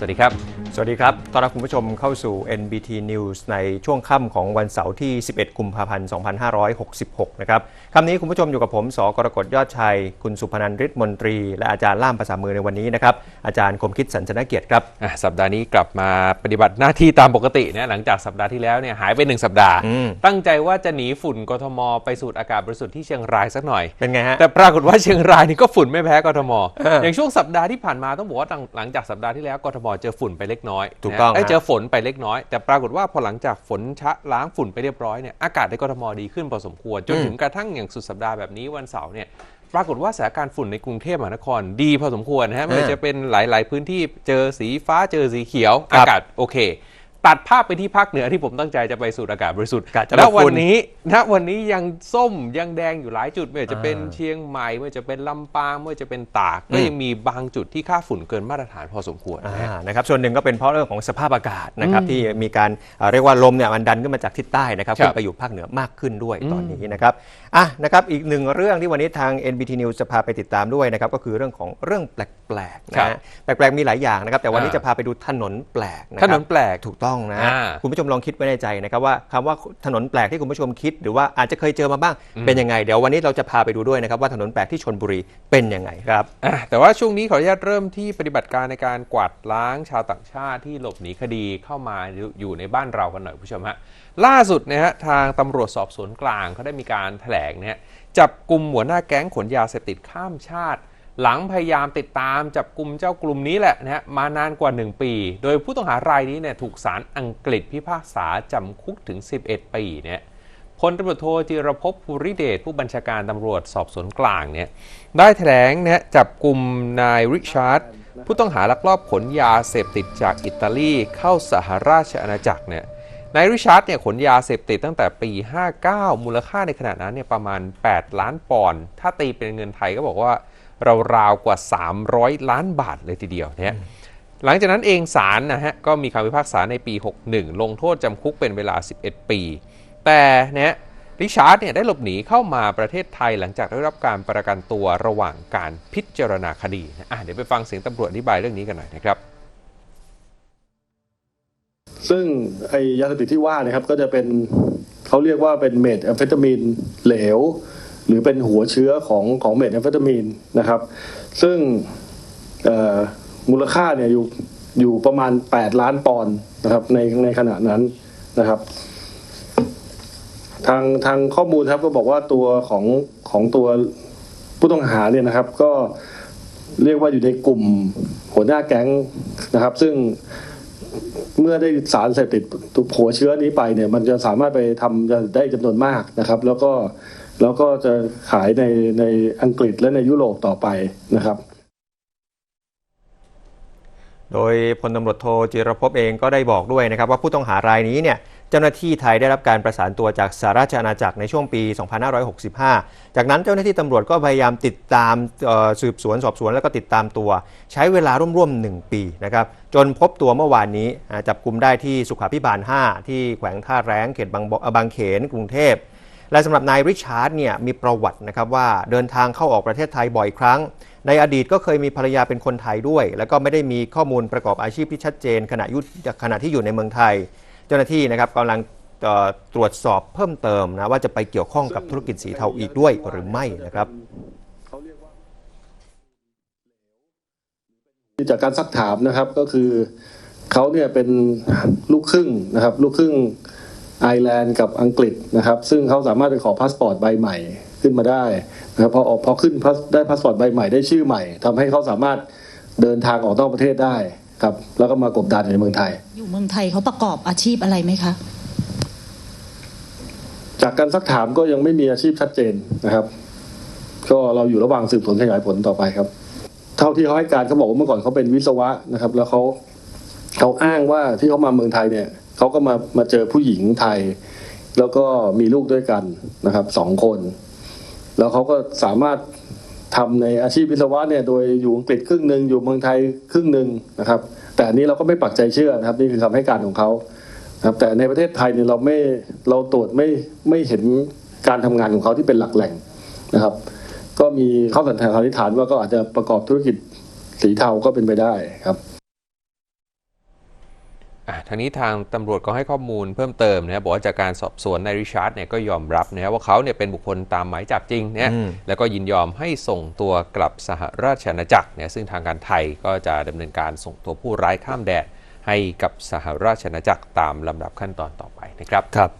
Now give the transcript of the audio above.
สวัสดีครับ สวัสดีครับ ต้อนรับคุณผู้ชมเข้าสู่ NBT News ในช่วงค่ำของวันเสาร์ที่ 11 กุมภาพันธ์ 2566 นะครับคำนี้คุณผู้ชมอยู่กับผม สกรกฎยอดชัย คุณสุพนันท์ฤทธิ์มนตรี และอาจารย์ล่ามภาษามือในวันนี้นะครับ อาจารย์คมคิดสันชนะเกียรติครับ อะสัปดาห์นี้กลับมาปฏิบัติหน้าที่ตามปกตินะหลังจากสัปดาห์ที่แล้วเนี่ยหายไปหนึ่งสัปดาห์ อืม ตั้งใจว่าจะหนีฝุ่นกทม ไปสูดอากาศบริสุทธิ์ที่เชียงรายสักหน่อย เป็นไงฮะ แต่ปรากฏว่าเชียงรายนี่ก็ฝุ่นไม่แพ้กทม เออออย่างช่วงสัปดาห์ที่ผ่านมาต้องบอกว่าหลังหลังจากสัปดาห์ที่แล้วกทมเจอฝุ่นไปเล็กน้อยถูกต้องนะเยฮะเจอฝนไปเล็กน้อย แต่ปรากฏว่าพอหลังจากฝนชะล้างฝุ่นไปเรียบร้อยเนี่ยอากาศในกทมดีขึ้นพอสมควร จนถึงกระทั่งอย่างสุดสัปดาห์แบบนี้วันเสาร์เนี่ยปรากฏว่าสถานการณ์ฝุ่นในกรุงเทพมหานครดีพอสมควรนะฮะไม่ว่าจะเป็นหลาย ๆ พื้นที่เจอสีฟ้าเจอสีเขียวครัอาบกาศโอเค ตัดภาพไปที่ภาคเหนือที่ผมตั้งใจจะไปสูดอากาศบริสุทธิ์กะจะแล้วลดวัฝุ่นนนี้ณวันนี้ยังส้มยังแดงอยู่หลายจุดไม่ว่าจะเป็นอ่าเชียงใหม่ไม่ว่าจะเป็นลำปางไม่ว่าจะเป็นตาก ก็อืมยังมีบางจุดที่ค่าฝุ่นเกินมาตรฐานพอสมควรนะฮะอ่านะครับส่วนหนึ่งก็เป็นเพราะเรื่องของสภาพอากาศนะครับอืมที่มีการเอ่อเรียกว่าลมเนี่ยมันดันขึ้นมาจากทิศใต้นะครับครับขึ้นไปอยู่ภาคเหนือมากขึ้นด้วยอืมตอนนี้นะครับอะนะครับอีกหนึ่งเรื่องที่วันนี้ทาง NBT News จะพาไปติดตามด้วยนะครับก็คือเรื่องของเรื่องแปลกๆครันะบฮะแปลกๆมีหลายอย่างนะครับแต่วันนี้อ่าจะพาไปดูถนนแปลกนะคถรับนนแปลกถูกต้องนะ อ่าคุณผู้ชมลองคิดไว้ในใจนะครับว่าคำว่าถนนแปลกที่คุณผู้ชมคิด หรือว่าอาจจะเคยเจอมาบ้างเป็นยังไง เดี๋ยววันนี้เราจะพาไปดูด้วยนะครับว่าถนนแปลกที่ชนบุรีเป็นยังไงครับ อะแต่ว่าช่วงนี้ขออนุญาตเริ่มที่ปฏิบัติการในการกวาดล้างชาวต่างชาติที่หลบหนีคดีเข้ามาอยู่ในบ้านเรากันหน่อยคุณผู้ชมฮะล่าสุดนะฮะทางตำรวจสอบสวนกลางเขาได้มีการแถลงเนี่ยจับกลุ่มหัวหน้าแก๊งขนยาเสพติดข้ามชาติ หลังพยายามติดตามจับกลุ่มเจ้ากลุ่มนี้แหละนะฮะมานานกว่า 1 ปี โดยผู้ต้องหารายนี้เนี่ยถูกศาลอังกฤษพิพากษาจำคุกถึง 11 ปีเนี่ยพลตำรวจโทจิรภพภูริเดชผู้บัญชาการตำรวจสอบสวนกลางเนี่ยได้แถลงนะจับกลุ่มนายริชาร์ดผู้ต้องหาลักลอบขนยาเสพติดจากอิตาลีเข้าสหราชอาณาจักรเนี่ยนายริชาร์ดเนี่ยขนยาเสพติดตั้งแต่ปี 59 มูลค่าในขณะนั้นเนี่ยประมาณ 8 ล้านปอนด์ถ้าตีเป็นเงินไทยก็บอกว่า ราวๆกว่า 300 ล้านบาทเลยทีเดียวเนี่ยหลังจากนั้นเองศาลนะฮะก็มีคำพิพากษาในปี 61 ลงโทษจำคุกเป็นเวลา 11 ปี แต่เนี่ยริชาร์ดเนี่ยได้หลบหนีเข้ามาประเทศไทยหลังจากได้รับการประกันตัวระหว่างการพิจารณาคดีนะอะเดี๋ยวไปฟังเสียงตำรวจอธิบายเรื่องนี้กันหน่อยนะครับ ซึ่งไอยาเสพติดที่ว่าเนะครับก็จะเป็นเขาเรียกว่าเป็นเมทแอมเฟตามีนเหลว หรือเป็นหัวเชื้อของของเมทแอมเฟตามีนนะครับ ซึ่งมูลค่าเนี่ยอยู่อยู่ประมาณ 8 ล้านปอนด์นะครับในในขณะนั้นนะครับ ทางทางข้อมูลครับก็บอกว่าตัวของของตัวผู้ต้องหาเนี่ยนะครับ ก็เรียกว่าอยู่ในกลุ่มหัวหน้าแก๊งนะครับ ซึ่งเมื่อได้สารเสพติดตัวหัวเชื้อนี้ไปเนี่ย มันจะสามารถไปทำได้จำนวนมากนะครับ แล้วก็ แล้วก็จะขายในในอังกฤษและในยุโรปต่อไปนะครับ โดยพลตำรวจโทจิรภพเองก็ได้บอกด้วยนะครับ ว่าผู้ต้องหารายนี้เนี่ยเจ้าหน้าที่ไทยได้รับการประสานตัวจากสหราชอาณาจักรในช่วงปี 2565 จากนั้นเจ้าหน้าที่ตำรวจก็พยายามติดตามสืบสวนสอบสวนแล้วก็ติดตามตัว ใช้เวลาร่วมๆ 1 ปีนะครับจนพบตัวเมื่อวานนี้จับกลุ่มได้ที่สุขาพิบาล 5 ที่แขวงท่าแร้งเขตบางบางเขนกรุงเทพ และสำหรับนายริชาร์ดเนี่ยมีประวัตินะครับว่าเดินทางเข้าออกประเทศไทยบ่อยครั้ง ในอดีตก็เคยมีภรรยาเป็นคนไทยด้วย แล้วก็ไม่ได้มีข้อมูลประกอบอาชีพที่ชัดเจนขณะยุขณะที่อยู่ในเมืองไทย เจ้าหน้าที่นะครับกำลังตรวจสอบเพิ่มเติมนะว่าจะไปเกี่ยวข้องกับธุรกิจสีเทาอีกด้วยหรือไม่นะครับจากการซักถามนะครับก็คือเขาเนี่ยเป็นลูกครึ่งนะครับลูกครึ่ง ไอร์แลนด์กับอังกฤษนะครับ ซึ่งเขาสามารถไปขอพาสปอร์ตใบใหม่ขึ้นมาได้นะครับพอออกพอขึ้นพาสได้พาสปอร์ตใบใหม่ได้ชื่อใหม่ทำให้เขาสามารถเดินทางออกนอกประเทศได้ครับ แล้วก็มากบดานอยู่ในเมืองไทย อยู่เมืองไทยเขาประกอบอาชีพอะไรไหมคะจากการซักถามก็ยังไม่มีอาชีพชัดเจนนะครับ ก็เราอยู่ระหว่างสืบสวนขยายผลต่อไปครับ เท่าที่เขาให้การเขาบอกว่าเมื่อก่อนเขาเป็นวิศวะนะครับ แล้วเขาเขาอ้างว่าที่เขามาเมืองไทยเนี่ย เขาก็มามาเจอผู้หญิงไทย แล้วก็มีลูกด้วยกันนะครับสองคน แล้วเขาก็สามารถทำในอาชีพวิศวะเนี่ยโดยอยู่อังกฤษครึ่งหนึ่งอยู่เมืองไทยครึ่งหนึ่งนะครับ แต่อันนี้เราก็ไม่ปักใจเชื่อนะครับ นี่คือคำให้การของเขาครับแต่ในประเทศไทยเนี่ยเราไม่เราตรวจไม่ไม่เห็นการทำงานของเขาที่เป็นหลักแหล่งนะครับ ก็มีข้อสันนิษฐานว่าก็อาจจะประกอบธุรกิจสีเทาก็เป็นไปได้ครับ ทางนี้ทางตำรวจก็ให้ข้อมูลเพิ่มเติมนะครับบอกว่าจากการสอบสวนนายริชาร์ดเนี่ยก็ยอมรับนะครับว่าเขาเนี่ยเป็นบุคคลตามหมายจับจริงเนี่ยอืมแล้วก็ยินยอมให้ส่งตัวกลับสหราชอาณาจักรเนี่ยซึ่งทางการไทยก็จะดำเนินการส่งตัวผู้ร้ายข้ามแดนให้กับสหราชอาณาจักรตามลำดับขั้นตอนต่อไปนะครับครับ